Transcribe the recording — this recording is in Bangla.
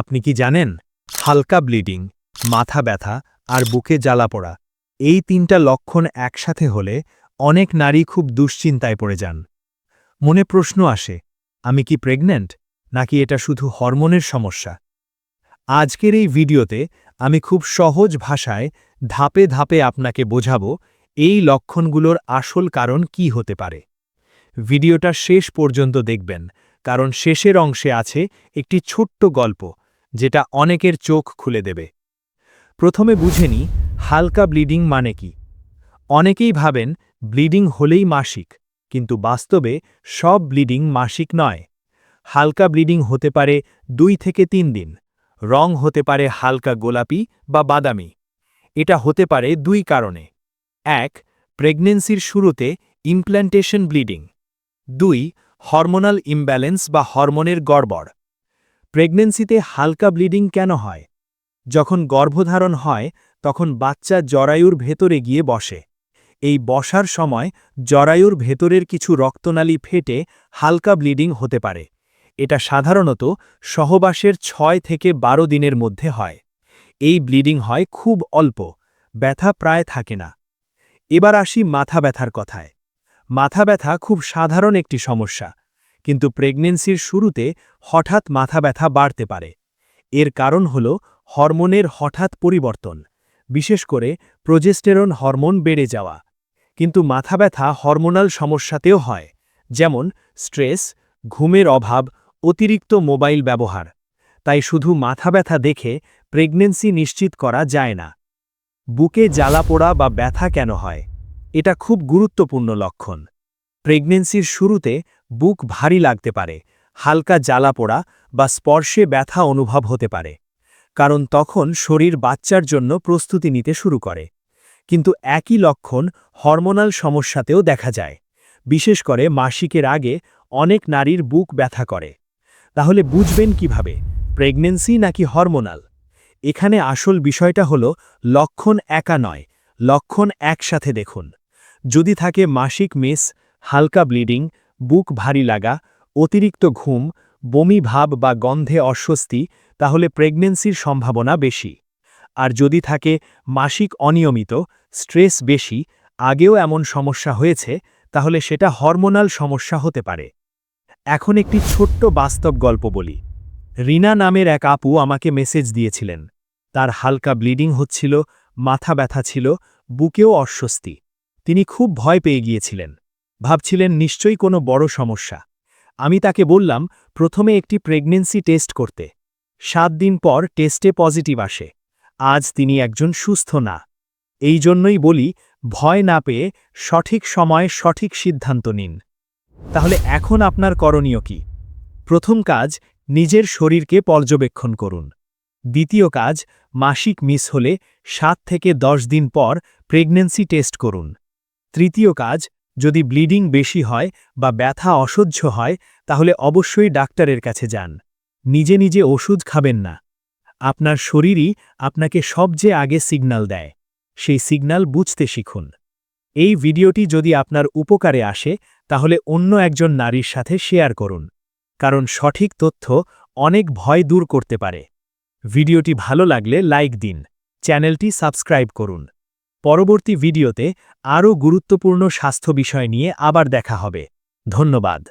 আপনি কি জানেন? হালকা ব্লিডিং, মাথা ব্যথা আর বুকে জ্বালা পড়া, এই তিনটা লক্ষণ একসাথে হলে অনেক নারী খুব দুশ্চিন্তায় পড়ে যান। মনে প্রশ্ন আসে, আমি কি প্রেগন্যান্ট, নাকি এটা শুধু হরমোনের সমস্যা? আজকের এই ভিডিওতে আমি খুব সহজ ভাষায় ধাপে ধাপে আপনাকে বোঝাবো এই লক্ষণগুলোর আসল কারণ কি হতে পারে। ভিডিওটা শেষ পর্যন্ত দেখবেন, কারণ শেষের অংশে আছে একটি ছোট্ট গল্প যেটা অনেকের চোখ খুলে দেবে। প্রথমে বুঝেনি হালকা ব্লিডিং মানে কি। অনেকেই ভাবেন, ব্লিডিং হলেই মাসিক, কিন্তু বাস্তবে সব ব্লিডিং মাসিক নয়। হালকা ব্লিডিং হতে পারে দুই থেকে তিন দিন, রং হতে পারে হালকা গোলাপি বা বাদামি। এটা হতে পারে দুই কারণে। এক, প্রেগনেন্সির শুরুতে ইমপ্ল্যান্টেশন ব্লিডিং। দুই, হরমোনাল ইমব্যালেন্স বা হরমোনের গড়বড়। প্রেগনেন্সিতে হালকা ব্লিডিং কেন হয়? যখন গর্ভধারণ হয়, তখন বাচ্চা জরায়ুর ভেতরে গিয়ে বসে। এই বসার সময় জরায়ুর ভেতরের কিছু রক্তনালী ফেটে হালকা ব্লিডিং হতে পারে। এটা সাধারণত সহবাসের ছয় থেকে বারো দিনের মধ্যে হয়। এই ব্লিডিং হয় খুব অল্প, ব্যথা প্রায় থাকে না। এবার আসি মাথা ব্যথার কথায়। মাথা ব্যথা খুব সাধারণ একটি সমস্যা। কিন্তু প্রেগনেন্সির শুরুতে হঠাৎ মাথা ব্যথা বাড়তে পারে। এর কারণ হল হরমোনের হঠাৎ পরিবর্তন। বিশেষ করে প্রোজেস্টেরন হরমোন বেড়ে যাওয়া। কিন্তু মাথা ব্যথা হরমোনাল সমস্যাতেও হয়, যেমন স্ট্রেস, ঘুমের অভাব, অতিরিক্ত মোবাইল ব্যবহার। তাই শুধু মাথা ব্যথা দেখে প্রেগনেন্সি নিশ্চিত করা যায় না। বুকে জ্বালা পোড়া বা ব্যথা কেন হয়? এটা খুব গুরুত্বপূর্ণ লক্ষণ। প্রেগনেন্সির শুরুতে বুক ভারী লাগতে পারে, হালকা জ্বালা পোড়া বা স্পর্শে ব্যথা অনুভব হতে পারে, কারণ তখন শরীর বাচ্চার জন্য প্রস্তুতি নিতে শুরু করে। কিন্তু একই লক্ষণ হরমোনাল সমস্যাতেও দেখা যায়, বিশেষ করে মাসিকের আগে অনেক নারীর বুক ব্যথা করে। তাহলে বুঝবেন কীভাবে, প্রেগনেন্সি নাকি হরমোনাল? এখানে আসল বিষয়টা হল লক্ষণ একা নয়, লক্ষণ একসাথে দেখুন। যদি থাকে মাসিক মিস হালকা ব্লিডিং, বুক ভারী লাগা, অতিরিক্ত ঘুম, বমি ভাব বা গন্ধে অস্বস্তি, তাহলে প্রেগনেন্সির সম্ভাবনা বেশি। আর যদি থাকে মাসিক অনিয়মিত, স্ট্রেস বেশি, আগেও এমন সমস্যা হয়েছে, তাহলে সেটা হরমোনাল সমস্যা হতে পারে। এখন একটি ছোট্ট বাস্তব গল্প বলি। রিনা নামের এক আপু আমাকে মেসেজ দিয়েছিলেন। তার হালকা ব্লিডিং হচ্ছিল, মাথা ব্যথা ছিল, বুকেও অস্বস্তি। তিনি খুব ভয় পেয়ে গিয়েছিলেন। ভাবছিলেন নিশ্চয়ই কোনো বড় সমস্যা। আমি তাকে বললাম, প্রথমে একটি প্রেগনেন্সি টেস্ট করতে। সাত দিন পর টেস্টে পজিটিভ আসে। আজ তিনি একজন সুস্থ না। এই জন্যই বলি, ভয় না পেয়ে সঠিক সময়ে সঠিক সিদ্ধান্ত নিন। তাহলে এখন আপনার করণীয় কি? প্রথম কাজ, নিজের শরীরকে পর্যবেক্ষণ করুন। দ্বিতীয় কাজ, মাসিক মিস হলে সাত থেকে দশ দিন পর প্রেগনেন্সি টেস্ট করুন। তৃতীয় কাজ যদি ব্লিডিং বেশি হয় বা ব্যথা অসহ্য হয়, তাহলে অবশ্যই ডাক্তারের কাছে যান। নিজে নিজে ওষুধ খাবেন না। আপনার শরীরই আপনাকে সবচেয়ে আগে সিগন্যাল দেয়। সেই সিগন্যাল বুঝতে শিখুন। এই ভিডিওটি যদি আপনার উপকারে আসে, তাহলে অন্য একজন নারীর সাথে শেয়ার করুন। কারণ সঠিক তথ্য অনেক ভয় দূর করতে পারে। ভিডিওটি ভালো লাগলে লাইক দিন। চ্যানেলটি সাবস্ক্রাইব করুন। পরবর্তী ভিডিওতে আরও গুরুত্বপূর্ণ স্বাস্থ্য বিষয় নিয়ে আবার দেখা হবে। ধন্যবাদ।